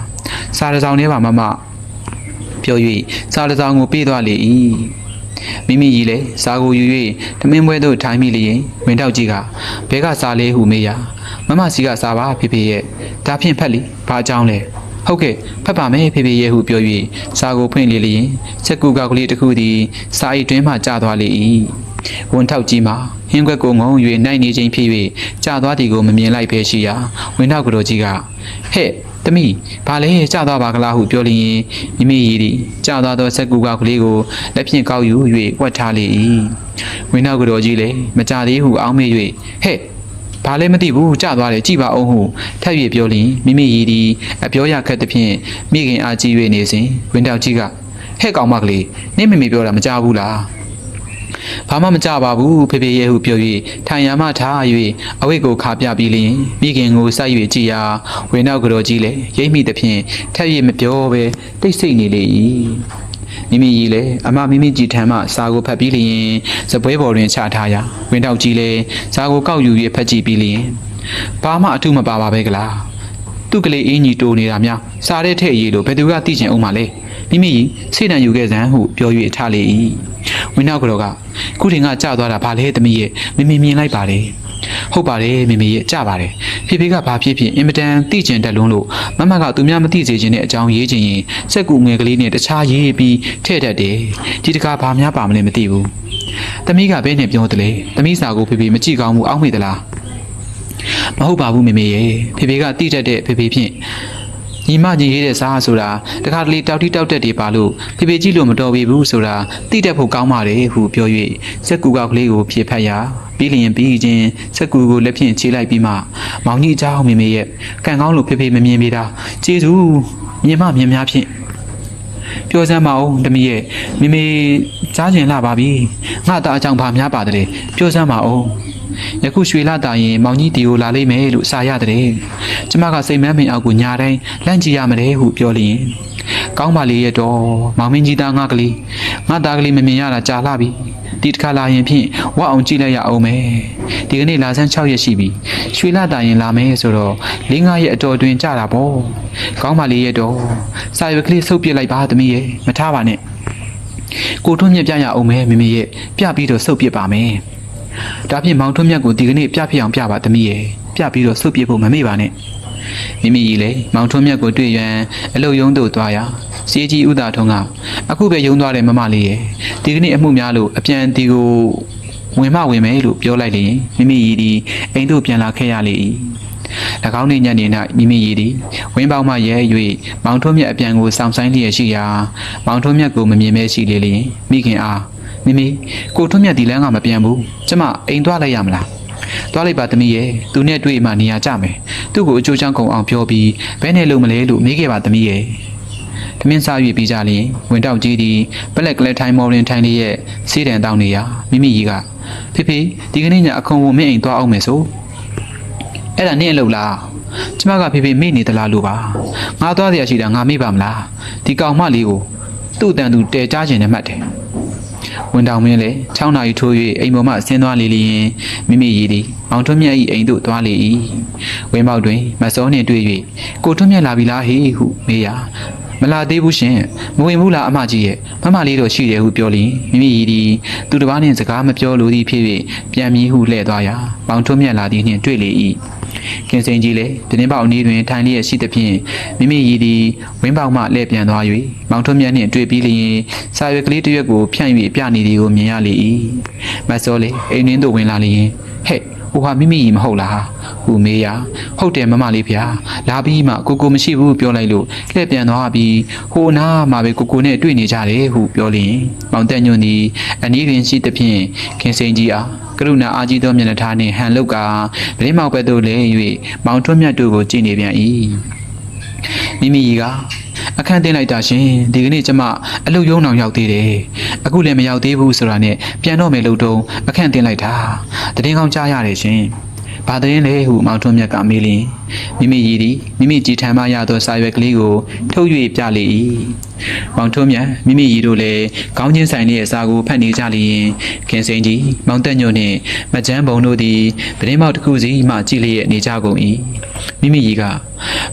စားရဆောင်ထဲမှာမမပြော၍စားရဆောင်ကိုပြေးသွားလေ၏ မိမိကြီးလည်းစားကိုယူ၍ထမင်းပွဲသို့ထိုင်မိလျင်ဝင်တောက်ကြီးကဘဲကစားလဲဟုမေးရာမမစီကစားပါဖေဖေရဲ့ဒါဖြင့်ဖက်လီဘာအကြောင်းလဲဟုတ်ကဲ့ဖတ်ပါမယ်ဖေဖေရဲ့ဟုပြော၍စာကိုဖွင့်လေလျင်ချက်ကူကောက်ကလေးတစ်ခုသည်စာအိတ်တွင်းမှကျသွားလေ၏ဝန်ထောက်ကြီးမှာဟင်းခွက်ကိုငုံ၍နိုင်နေခြင်းဖြစ်၍ကျသွားသည်ကိုမမြင်လိုက်ပဲရှိရာဝန်ထောက်ကတော်ကြီးကဟဲ့ သမီးဘာလဲကျသွားပါကလားဟုပြောလျင်မိမိရည်သည်ကျသွားသောချက်ကူကောက်ကလေးကိုလက်ဖြင့်ကောက်ယူ၍ဝတ်ထားလေ၏ဝန်ထောက်ကတော်ကြီးလည်းမကြသေးဟုအောင်းမေ့၍ဟဲ့ဘာလဲမသိဘူးကြသွားတယ်ကြည်ပါအောင်ဟုထပ်၍ပြောလင်မိမိရည်သည်အပြောရခက်သဖြင့်မိခင်အားကြီး၍နေစဉ်ဝင်းတောက်ကြီးကဟဲ့ကောင်မကလေးနင့်မမေပြောတာမကြဘူးလား ဘာမှမကြပါဘူးဖေဖေရဲ့ဟုပြော၍ထိုင်ရမှထား၍အဝိတ်ကိုခါပြပြီးလျင်မိခင်ကိုစိုက်၍ကြည်ရာဝင်းနောက်ကြော်ကြီးလည်းရိပ်မိသဖြင့်ထပ်၍မပြောဘဲတိတ်ဆိတ်နေလေ၏မိမိကြီးလည်းအမမိမိကြည်ထံမှစာကိုဖတ်ပြီးလျင်စပွဲပေါ်တွင်ချထားရာဝင်းတောက်ကြီးလည်းစာကိုကောက်ယူ၍ဖတ်ကြည့်ပြီးလျင်ဘာမှအထုမပါပါပဲကလားသူ့ကလေးအင်းကြီးတိုးနေတာများစားတဲ့ထည့်ရည်လို့ဘယ်သူကသိချင်အောင်မလဲမိမိကြီးစိတ်တန်ယူခဲ့စမ်းဟုပြော၍ထားလေ၏ ဝင်းနောက်ကတော့ကခုတင်ကကြာသွားတာဗာလဲသမီးရဲ့မမေမြင်လိုက်ပါလေဟုတ်ပါတယ်မေမေရဲ့ကြပါတယ်ဖေဖေကဘာဖြစ်ဖြစ်အင်မတန်သိကျင်တတ်လုံးလို့မမကသူများမသိစေခြင်းတဲ့အကြောင်းရေးချင်ရင်စက်ကူငယ်ကလေးနဲ့တခြားရေးပြီးထည့်တတ်တယ်ဒီတကားဘာများပါမလဲမသိဘူးသမီးကဘယ်နဲ့ပြောတယ်လဲသမီးစာကိုဖေဖေမကြည့်ကောင်းဘူးအောက်မေ့သလားမဟုတ်ပါဘူးမေမေရဲ့ဖေဖေကတိတတ်တဲ့ဖေဖေဖြင့် ညီမညီရေးတဲ့စားဆိုတာတခါတလေတောက်တိတောက်တက်တွေပါလို့ဖေဖေကြည့်လို့မတော်ပြီဘူးဆိုတာသိတတ်ဖို့ကောင်းပါတယ်ဟုပြော၍စက်ကူကောက်ကလေးကိုဖြေဖက်ရာပြီးလျင်ပြီးချင်းစက်ကူကိုလက်ဖြင့်ခြေလိုက်ပြီးမှမောင်ကြီးအเจ้าမေမေရဲ့ကံကောင်းလို့ဖေဖေမမြင်မိတာကျေးဇူးမြင်မမြင်များဖြင့်ပြောစမ်းပါဦးတမီးရဲ့မေမေကြားကျင်လာပါပြီငါသားအကြောင်းဘာများပါတဲ့ပြောစမ်းပါဦး ယခုရွှေလာတာရင်မောင်ကြီးတီကိုလာလိမ့်မယ်လို့စာရတယ်။ကျမကစိတ်မမ်းမင်အောက်ကိုညာတိုင်းလန့်ကြည့်ရမယ်ဟုပြောလျင်ကောင်းပါလေရဲ့တော့မောင်မင်းကြီးသားငါကလေးငါသားကလေးမမြင်ရတာကြာလှပြီဒီတစ်ခါလာရင်ဖြင့်ဝတ်အောင်ကြည့်လိုက်ရအောင်မယ်ဒီကနေ့လာဆန်း6ရက်ရှိပြီရွှေလာတာရင်လာမယ်ဆိုတော့၄၅ရက်အတော်တွင်ကြာတာပေါ့ကောင်းပါလေရဲ့တော့စာရွက်ကလေးဆုပ်ပြစ်လိုက်ပါသမီးရဲ့မထားပါနဲ့ကိုထွန်းမြက်ပြရအောင်မယ်မမေရဲ့ပြပြီးတော့ဆုပ်ပြစ်ပါမယ် ဒါဖြင့်မောင်ထွန်းမြတ်ကိုဒီကနေ့ပြဖြစ်အောင်ပြပါသမီးရဲ့ပြပြီးတော့ဆုတ်ပြဖို့မမေ့ပါနဲ့မိမိကြီးလေမောင်ထွန်းမြတ်ကိုတွေ့ရန်အလုတ်ယုံတို့သွားရာစီကြီးဥသာထုံးကအခုပဲယုံသွားတယ်မမလေးရဲ့ဒီကနေ့အမှုများလို့အပြန်ဒီကိုဝင်မဝင်မယ်လို့ပြောလိုက်လျင်မိမိကြီးဒီအိမ်တို့ပြန်လာခဲ့ရလေ၏၎င်းနေ့ညနေ၌မိမိကြီးသည်ဝင်းပေါင်းမှရဲ၍မောင်ထွန်းမြတ်အပြန်ကိုစောင့်ဆိုင်လျက်ရှိရာမောင်ထွန်းမြတ်ကိုမမြင်မဲရှိလေလျင်မိခင်အား မိမိကိုထွန်းမြတ်ဒီလမ်းကမပြန်ဘူးကျမအိမ်သွားလိုက်ရမလားသွားလိုက်ပါသမီးရဲ့သူနဲ့တွေ့မှနေရာကြမယ်သူ့ကိုအချိုးချောင်းကုန်အောင်ပြောပြီးဘယ်နဲ့လုံမလဲလို့မေးခဲ့ပါသမီးရဲ့သမင်းစား၍ပြီးကြလျင်ဝင်တောက်ကြီးသည်ဘလက်ကလေးထိုင်မော်ရင်ထိုင်လေးရဲ့စေးတံတောင်းနေရမိမိကြီးကဖေဖေဒီကနေ့ညအခွန်ဝင်မင်းအိမ်သွားအောင်မယ်ဆိုအဲ့ဒါနင့်အလုပ်လားကျမကဖေဖေမေ့နေသလားလို့ပါငါသွားရရှိတာငါမေ့ပါမလားဒီကောင်မလေးကိုသူ့တန်သူတဲကြားခြင်းနဲ့မှတ်တယ် ဝန်တောင်မင်းလည်း6နာရီထိုး၍အိမ်ပေါ်မှဆင်းသွားလေလျင်မိမိရည်သည်မောင်ထွန်းမြတ်၏အိမ်သို့သွားလေ၏ဝင်းပေါက်တွင်မစောနှင့်တွေ့၍ကိုထွန်းမြတ်လာပြီလားဟေဟုမေးရာမလာသေးဘူးရှင်မဝင်ဘူးလားအမကြီးရဲ့မမလေးတော့ရှိတယ်ဟုပြောလျင်မိမိရည်သည်သူတစ်ပါးနှင့်စကားမပြောလိုသည်ဖြစ်၍ပြန်မြည်ဟုလှည့်သွားရာမောင်ထွန်းမြတ်လာသည်နှင့်တွေ့လေ၏ ကင်းစိန်ကြီးလည်းပြတင်းပေါက်နေတွင်ထိုင်လျက်ရှိသဖြင့်မိမိရည်သည်ဝင်းပေါက်မှလှည့်ပြန်သွား၍မောင်ထွန်းမြတ်နှင့်တွေ့ပြီးလျင်စာရွက်ကလေးတစ်ရွက်ကိုဖြန့်၍ပြနေသည်ကိုမြင်ရလေ၏မတ်စောလေအိမ်နှင်းသို့ဝင်လာလျင်ဟဲ့ဝဟိုဟာမိမိကြီးမဟုတ်လားဟူမေးရဟုတ်တယ်မမလေးဗျာလာပြီးမှကိုကိုမရှိဘူးပြောလိုက်လို့လှည့်ပြန်သွားပြီးဟိုနားမှာပဲကိုကိုနဲ့တွေ့နေကြတယ်ဟုပြောလျင်မောင်တက်ညွန့်သည်အနီးတွင်ရှိသဖြင့်ခင်စိန်ကြီးအား ကရုဏာအားကြီးသောမျက်နှာထားနှင့်ဟန်လုတ်ကာဗလင်းမောက်ဘက်သို့လဲ၍မောင်ထွန်းမြတ်တို့ကိုကြည့်နေပြန်၏မိမိကြီးကအခန်းတင်လိုက်တာရှင်ဒီကနေ့ကျမအလုတ်ရုံးအောင်ရောက်သေးတယ်အခုလည်းမရောက်သေးဘူးဆိုတာနဲ့ပြန်တော့မယ်လို့တုံးအခန်းတင်လိုက်တာတည်င်းကောင်းကြားရတယ်ရှင် ဘာတဲ့လဲဟုမောင်ထွန်းမြတ်ကမေးလျင်မိမိရည်သည်မိမိကြည်ထမ်းမရသောစာရွက်ကလေးကိုထုတ်၍ပြလေ၏မောင်ထွန်းမြတ်မိမိရည်တို့လည်းခေါင်းချင်းဆိုင်လေးအစာကိုဖတ်နေကြလျင်ခင်စိန်ကြီးမောင်တက်ညွန့်နှင့်မကြမ်းဘုံတို့သည်သတင်းမောက်တစ်ခုစီမှကြည့်လျက်နေကြကုန်၏မိမိရည်က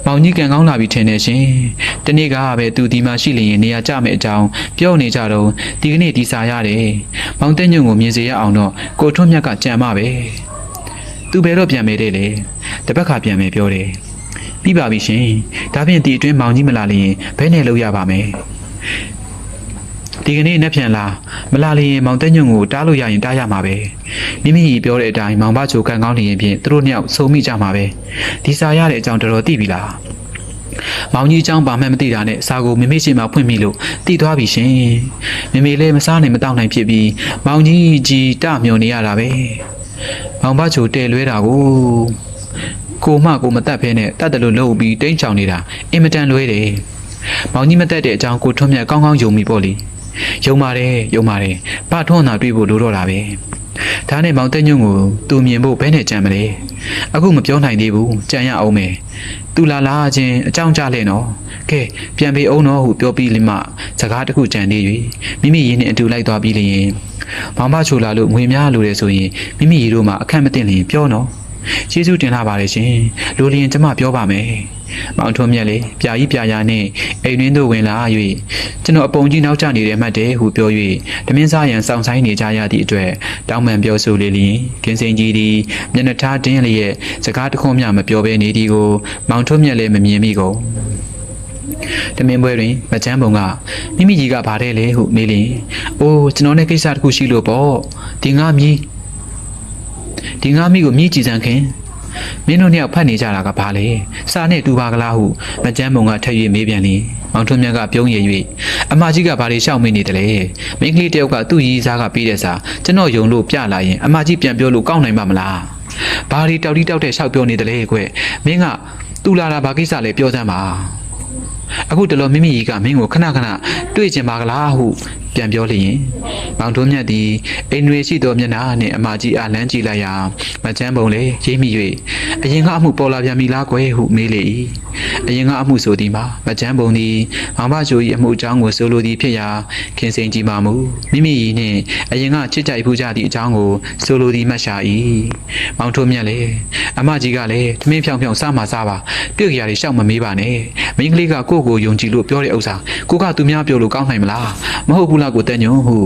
မောင်ကြီးကံကောင်းလာပြီထင်တယ်ရှင်တနေ့ကပဲသူဒီမှာရှိလျင်နေရာကျမယ်အကြောင်းပြောနေကြတော့ဒီကနေ့ဒီစာရတယ်မောင်တက်ညွန့်ကိုမြင်စေရအောင်တော့ကိုထွန်းမြတ်ကကြံမပဲ သူဘယ်တော့ပြန်မယ်တဲ့လေတပတ်ခါပြန်မယ်ပြောတယ်ပြီးပါပြီရှင်ဒါဖြင့်ဒီအတွင်းမောင်ကြီးမလာလျင်ဘယ်နဲ့လောက်ရပါမယ်ဒီကနေ့နဲ့ပြန်လာမလာလျင်မောင်တက်ညွန့်ကိုတားလို့ရရင်တားရမှာပဲမိမိပြောတဲ့အတိုင်းမောင်ဘချိုကန်ကောင်းနေရင်ဖြင့်သူတို့နှစ်ယောက်ဆုံးမိကြမှာပဲဒီစာရတဲ့အကြောင်းတော်တော်သိပြီလားမောင်ကြီးအကြောင်းဘာမှမသိတာနဲ့စာကိုမိမိရှိမှဖွင့်မိလို့သိသွားပြီရှင်မိမိလည်းမစားနိုင်မတောက်နိုင်ဖြစ်ပြီးမောင်ကြီးကြီးတမျောနေရတာပဲ မောင်ဘချိုတဲလွဲတာကိုကိုမကိုမတတ်ဖဲနဲ့တတ်တယ်လို့လှုပ်ပြီးတိမ့်ချောင်နေတာအင်မတန်လွဲတယ်။မောင်ကြီးမတတ်တဲ့အကြောင်းကိုထွန်းမြတ်ကောင်းကောင်းယုံမိပေါ့လေ။ယုံပါတယ်ယုံပါတယ်။ဘာထွန်းသာတွေ့ဖို့လိုတော့တာပဲ။ ဒါနဲ့မောင်တက်ညွန့်ကိုသူမြင်ဖို့ဘဲနဲ့ကြံမလဲ။အခုမပြောနိုင်သေးဘူးကြံရအောင်မယ်။သူလာလာချင်းအကြောင်းကြားလဲနော်။ကဲပြန်ပေးအောင်နော်ဟုပြောပြီးလိမစကားတစ်ခုကြံနေ၍မိမိရင်းနဲ့အတူလိုက်သွားပြီးလျင်မောင်မချိုလာလို့ငွေများလိုတယ်ဆိုရင်မိမိရီတို့မှအခက်မတင်လျင်ပြောနော် ကျေးဇူးတင်လာပါတယ်ရှင်လိုလျင်ကျမပြောပါမယ်မောင်ထွန်းမြက်လေပြာကြီးပြာရာနဲ့အိမ်တွင်းသို့ဝင်လာ၍ကျွန်တော်အပုံကြီးနောက်ကျနေတယ်မှတ်တယ်ဟုပြော၍တမင်းစားရန်စောင့်ဆိုင်နေကြရသည့်အတွက်တောင်းပန်ပြောဆိုလေလျင်ကင်းစင်ကြီးသည်မျက်နှာထားတင်းလျက်စကားတခွန်းမျှမပြောဘဲနေသည်ကိုမောင်ထွန်းမြက်လည်းမမြင်မိကုန်တမင်ပွဲတွင်မချမ်းပုံကမိမိကြီးကဗါတဲ့လေဟုမေးလျင်။အိုးကျွန်တော်နဲ့ကိစ္စတစ်ခုရှိလို့ပေါ့။ဒီငါမြည် ဒီငါမိကိုမြည်ကြည်စံခင်မင်းတို့နှစ်ယောက်ဖတ်နေကြတာကဘာလဲ။စာနဲ့တူပါကလားဟုမချမ်းပုံကထပ်၍မေးပြန်လျင်မောင်ထွန်းမြတ်ကပြုံးရည်၍အမကြီးကဘာတွေရှောက်မေးနေတယ်လဲ။မိန်းကလေးတယောက်ကသူ့ရီးစားကပြီးတဲ့စာကျွန်တော်ယုံလို့ပြလာရင်အမကြီးပြန်ပြောလို့ကောင်းနိုင်ပါမလား။ဘာတွေတောက်တိတောက်တဲ့ရှောက်ပြောနေတယ်လဲကွ။မင်းကသူလာတာဘာကိစ္စလဲပြောစမ်းပါ။အခုတလောမိမိကြီးကမင်းကိုခဏခဏတွေ့ကျင်ပါကလားဟု ပြန်ပြောလျင်မောင်တွန်းမြတ်သည်အိမ်တွေရှိသောမျက်နှာနှင့်အမကြီးအားလမ်းကြည့်လိုက်ရာမချမ်းပုံလေရိပ်မိ၍အရင်ကအမှုပေါ်လာပြန်ပြီလားကွယ်ဟုမေးလေ၏အရင်ကအမှုဆိုသည်မှာမချမ်းပုံသည်မောင်မချို၏အမှုအကြောင်းကိုဆိုလိုသည်ဖြစ်ရာခင်စိန်ကြည်ပါမူမိမိ၏နှင့်အရင်ကချစ်ကြိုက်ဖူးကြသည့်အကြောင်းကိုဆိုလိုသည်မှတ်ရှာ၏မောင်တွန်းမြတ်လေအမကြီးကလည်းသမင်းဖြောင်ဖြောင်စားမှစားပါပြုတ်ရည်ရှောက်မမေးပါနဲ့မိန်းကလေးကကိုယ့်ကိုယုံကြည်လို့ပြောတဲ့ဥစ္စာကိုကသူများပြောလို့ကောင်းနိုင်မလားမဟုတ်ဘူးလားကိုတက်ညုံဟု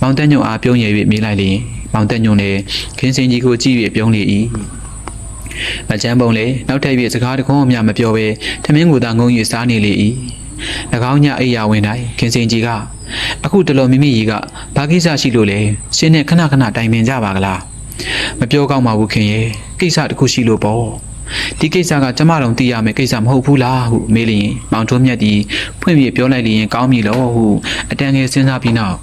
မောင်တက်ညုံအားပြုံးရ၍မေးလိုက်လျင်မောင်တက်ညုံလည်းခင်းစင်ကြီးကိုကြည့်၍ပြုံးလေ၏မချမ်းပုံလေနောက်ထပ်၍စကားတခုမှမပြောဘဲထမင်းကိုသာငုံ၍စားနေလေ၏၎င်းညအိယာဝင်တိုင်းခင်စင်ကြီးကအခုတလောမိမိကြီးကဘာကိစ္စရှိလို့လဲရှင်းနဲ့ခဏခဏတိုင်ပင်ကြပါကလားမပြောကောင်းပါဘူးခင်ရဲ့ကိစ္စတစ်ခုရှိလို့ပေါ့ ဒီကိစ္စကကျမတို့သိရမယ်ကိစ္စမဟုတ်ဘူးလားဟုမေးလျင်မောင်ထွန်းမြတ်သည်ဖွင့်ပြပြောလိုက်လျင်ကောင်းပြီလို့ဟုအတန်ငယ်စဉ်းစားပြီးနောက်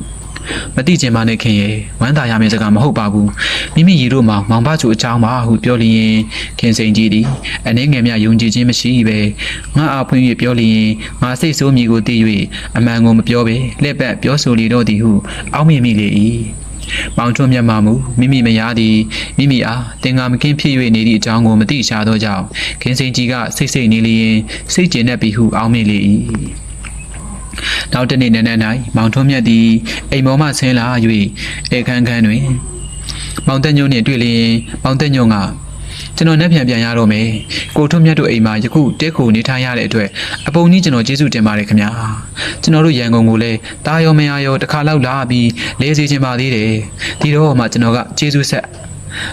မသိချင်ပါနဲ့ခင်ရဲ့ဝမ်းသာရမယ့်စကားမဟုတ်ပါဘူးမိမိရီတို့မှာမောင်ဘချိုအကြောင်းပါဟုပြောလျင်ခင်စိန်ကြီးသည်အနေငယ်မြယုံကြည်ခြင်းမရှိပဲငါအားဖွင့်ပြပြောလျင်ငါစိတ်ဆိုးမိကိုသိ၍အမှန်ကိုမပြောပဲလက်ပတ်ပြောဆိုလီတော့သည်ဟုအောက်မြင်မိလေ၏ မောင်ထွန်းမြတ်မှမူမိမိမယားသည်မိမိအားတင်ငါမကင်းဖြစ်၍နေသည့်အကြောင်းကိုမသိရှာသောကြောင့်ခင်စိန်ကြီးကစိတ်စိတ်နေလျင်စိတ်ကျဉ်တတ်ပြီးဟုအောက်မြင်လေ၏နောက်တနေ့နန်းနန်း၌မောင်ထွန်းမြတ်သည်အိမ်ပေါ်မှဆင်းလာ၍ဧခန်းခန်းတွင် မောင်တက်ညုံနှင့်တွေ့လျင်မောင်တက်ညုံက ကျွန်တော်နဲ့ပြန်ပြန်ရတော့မယ်ကိုထွန်းမြတ်တို့အိမ်မှာယခုတဲခုနေထိုင်ရတဲ့အတွက်အပုံကြီးကျွန်တော်ကျေးဇူးတင်ပါတယ်ခင်ဗျာကျွန်တော်တို့ရန်ကုန်ကိုလည်းတာရောမရရောတစ်ခါလောက်လာပြီးလဲစီခြင်းပါသေးတယ်ဒီတော့မှကျွန်တော်ကကျေးဇူးဆက်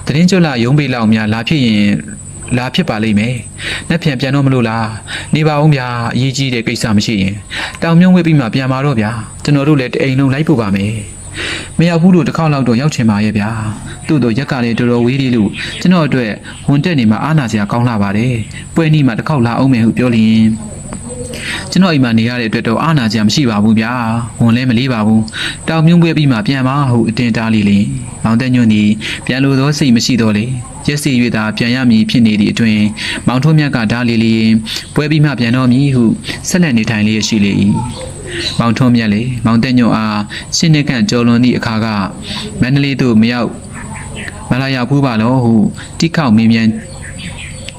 တရင်ကျွတ်လာရုံးပေးလောက်များလာဖြစ်ရင်လာဖြစ်ပါလိမ့်မယ်။နှစ်ပြန်ပြန်တော့မလို့လား။နေပါအောင်ဗျာ။အရေးကြီးတဲ့ကိစ္စမရှိရင်တောင်မြုံဝေးပြီးမှပြန်มาတော့ဗျာ။ကျွန်တော်တို့လည်းတအိမ်လုံးလိုက်ပို့ပါမယ် မရောက်ဘူးလို့တစ်ခေါက်လောက်တော့ရောက်ချင်ပါရဲ့ဗျာသူ့တော့ရက်ကလည်းတော်တော်ဝေးသေးလို့ကျွန်တော်အတွက်ဝန်တက်နေမှာအားနာစရာကောင်းလာပါတယ်ပွဲနီးမှာတစ်ခေါက်လာအောင်မယ်ဟုပြောလျင်ကျွန်တော်အိမ်မှာနေရတဲ့အတွက်တော့အားနာစရာမရှိပါဘူးဗျာဝန်လဲမလေးပါဘူးတောင်မြုံပွဲပြီးမှပြန်ပါဟုအတင်းတားလေးလင်မောင်တက်ညွန့်သည်ပြန်လို့သောစိတ်မရှိတော့လေရက်စီ၍သာပြန်ရမည်ဖြစ်နေသည့်အတွင်မောင်ထုံးမြတ်ကဓာလေးလေးပွဲပြီးမှပြန်တော့မည်ဟုဆက်လက်နေထိုင်လျက်ရှိလေ၏ မောင်ထုံးမြတ်လေမောင်တက်ညွန့်အားရှင်းနေခန့်ကြော်လွန်သည့်အခါကမန္တလေးသို့မရောက်မလာရောက်ဘူးပါလောဟုတိခောက်မင်းမြန်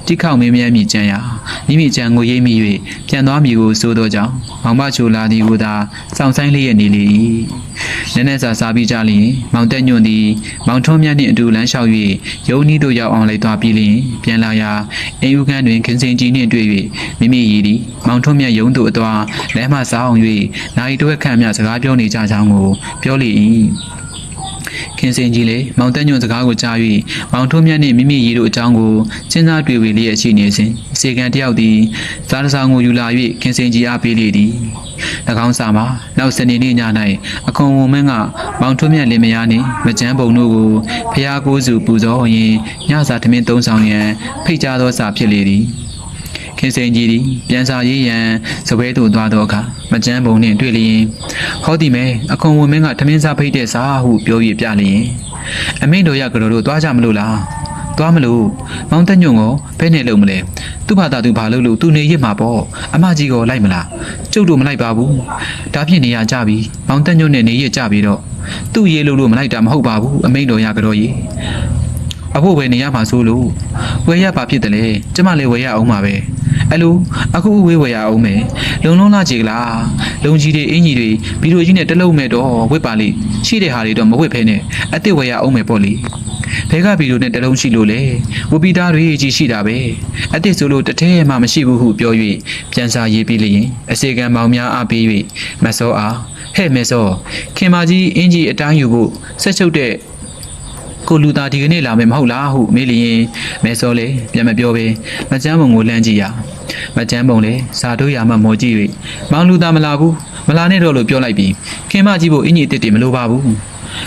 တိခောက်မင်းမြန်မိကြံရာမိမိကြံကိုရိပ်မိ၍ပြန်သွားမိကိုဆိုသောကြောင့်မောင်မချိုလာသည်ကိုသာစောင့်ဆိုင်လျက်နေလေ၏နည်းနည်းစာစားပြီးကြလျင်မောင်တက်ညွန့်သည်မောင်ထွန်းမြတ်နှင့်အတူလမ်းလျှောက်၍ရုံးနီးသို့ရောက်အောင်လိုက်သွားပြီးလျင်ပြန်လာရာအင်ယူခန်းတွင်ခင်စင်ကြီးနှင့်တွေ့၍မိမိရည်သည်မောင်ထွန်းမြတ်ရုံးသို့အသွားလမ်းမှစားအောင်၍နိုင်တွဲခန့်မြစကားပြောနေကြကြောင်းကိုပြောလေ၏ ခင်စင်ကြီးလေမောင်တက်ညွန့်စကားကိုကြား၍မောင်ထွန်းမြတ်နှင့်မိမိရည်တို့အကြောင်းကိုစဉ်းစားတွေ့ဝေလျက်ရှိနေစဉ်စေကန်တယောက်သည်စားတစားကိုယူလာ၍ခင်စင်ကြီးအားပေးလေသည်၎င်းစာမှာနောက်စနေနေ့ည၌အခွန်ဝန်မင်းကမောင်ထွန်းမြတ်လင်မယားနှင့်မကြမ်းပုံတို့ကိုဖျားကိုးစုပူဇော်ရင်းညစာထမင်းသုံးဆောင်ရန်ဖိတ်ကြားသောစာဖြစ်လေသည် ခင်စိန်ကြီးသည်ပြန်စာရေးရန်စပွဲသို့သွားသောအခါမကြမ်းပုံနှင့်တွေ့လျင်ဟောဒီမဲအခွန်ဝင်မင်းကထမင်းစားဖိတ်တဲ့စာဟုပြော၍ပြလျင်အမိန်တို့ရကတော်တို့သွားကြမလို့လားသွားမလို့မောင်တက်ညွန့်ကိုဘယ်နဲ့လုံမလဲသူ့ဘာသာသူဘာလို့လို့သူနေရစ်မှာပေါ့အမကြီးကိုလိုက်မလားကျုပ်တို့မလိုက်ပါဘူးဒါဖြင့်နေရကြပြီမောင်တက်ညွန့်နဲ့နေရကြပြီတော့သူ့ရေးလို့လို့မလိုက်တာမဟုတ်ပါဘူးအမိန်တော်ရကတော်ကြီးအဖို့ပဲနေရမှာဆိုလို့ဝယ်ရပါဖြစ်တယ်လေကျမလည်းဝယ်ရအောင်ပါပဲ အဲ့လိုအခုဝေးဝယ်ရအောင်မယ်လုံလုံးလာကြည်ကလားလုံကြီးတွေအင်ကြီးတွေဗီဒီယိုကြီးနဲ့တလုံးမဲ့တော့ဝစ်ပါလိရှိတဲ့ဟာတွေတော့မဝစ်ဖဲနဲ့အစ်စ်ဝယ်ရအောင်မယ်ပေါ့လေဘဲကဗီဒီယိုနဲ့တလုံးရှိလို့လေဝပီသားတွေကြီးရှိတာပဲအစ်စ်ဆိုလို့တထဲမှမရှိဘူးဟုပြော၍ပြန်စာရေးပြီးလျင်အစေကံမောင်များအားပေး၍မစောအားဟဲ့မေစောခင်မကြီးအင်ကြီးအတိုင်းယူဖို့ဆက်ချုပ်တဲ့ ကိုလူသားဒီကနေ့လာမယ်မဟုတ်လားဟုမေးလျင်မဲစောလေပြန်မပြောပဲမချမ်းပုံကိုလှမ်းကြည့်ရမချမ်းပုံလေစာတို့ရမှမော်ကြည့်၍မောင်လူသားမလာဘူးမလာနဲ့တော့လို့ပြောလိုက်ပြီးခင်မကြီးဖို့အင်ကြီးတစ်တွေမလိုပါဘူး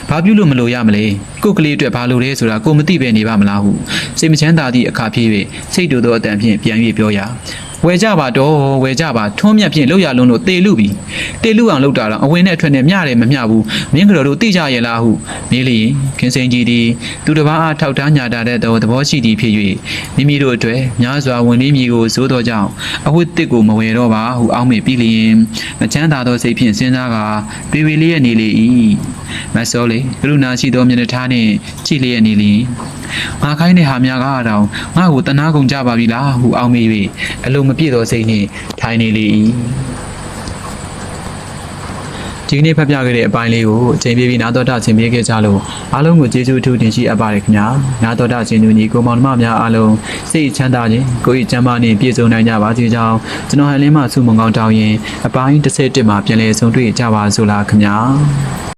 ဘာပြုလို့မလို့ရမလဲကိုယ်ကလေးအတွက်ဘာလို့လဲဆိုတာကိုမသိပဲနေပါမလားဟုစိတ်မချမ်းသာသည့်အခါဖြစ်၍စိတ်တူသောအတန်ဖြင့်ပြန်၍ပြောရ ဝယ်ကြပါတော့ဝယ်ကြပါထွန်းမြတ်ဖြင့်လောက်ရလုံးတို့တေလူပြီတေလူအောင်လောက်တာတော့အဝင်နဲ့အထွက်နဲ့မျှတယ်မမျှဘူးမင်းကတော်တို့သိကြရဲ့လားဟုမေးလျင်ခင်စိန်ကြီးသည်သူတစ်ပါးအားထောက်ထားညာတာတဲ့သဘောရှိသည်ဖြစ်၍မိမိတို့အတွက်များစွာဝင်လေးမြေကိုစိုးတော်ကြောင့်အဝတ်တစ်ကိုမဝယ်တော့ပါဟုအောက်မေ့ပြီးလျင်မချမ်းသာသောစိတ်ဖြင့်စဉ်းစားကာပေဝေလေးရနေလေ၏မဆောလေကရုဏာရှိသောမျက်နှာထားနှင့်ကြည့်လျက်နေလျင် ငါခိုင်းတဲ့ဟာများကတော့ငါ့ကိုတနာကုန်ကြပါပြီလားဟုအောင်းမေး၍အလုံးမပြည့်သောစိတ်နှင့်ထိုင်နေလေ၏ဒီကနေ့ဖတ်ပြခဲ့တဲ့အပိုင်းလေးကိုအချိန်ပြည့်ပြီးနာတော်တာဆင်ပေးခဲ့ကြလို့အားလုံးကိုကျေးဇူးအထူးတင်ရှိအပ်ပါတယ်ခင်ဗျာနာတော်တာရှင်သူညီကိုမောင်နှမများအားလုံးစိတ်ချမ်းသာခြင်းကိုယ်၏ကျမ်းမာနှင့်ပြည့်စုံနိုင်ကြပါစေကြောင်းကျွန်တော်ဟန်လင်းမှဆုမွန်ကောင်းတောင်းရင်အပိုင်း31မှာပြန်လည်ဆုံတွေ့ကြပါစို့လားခင်ဗျာ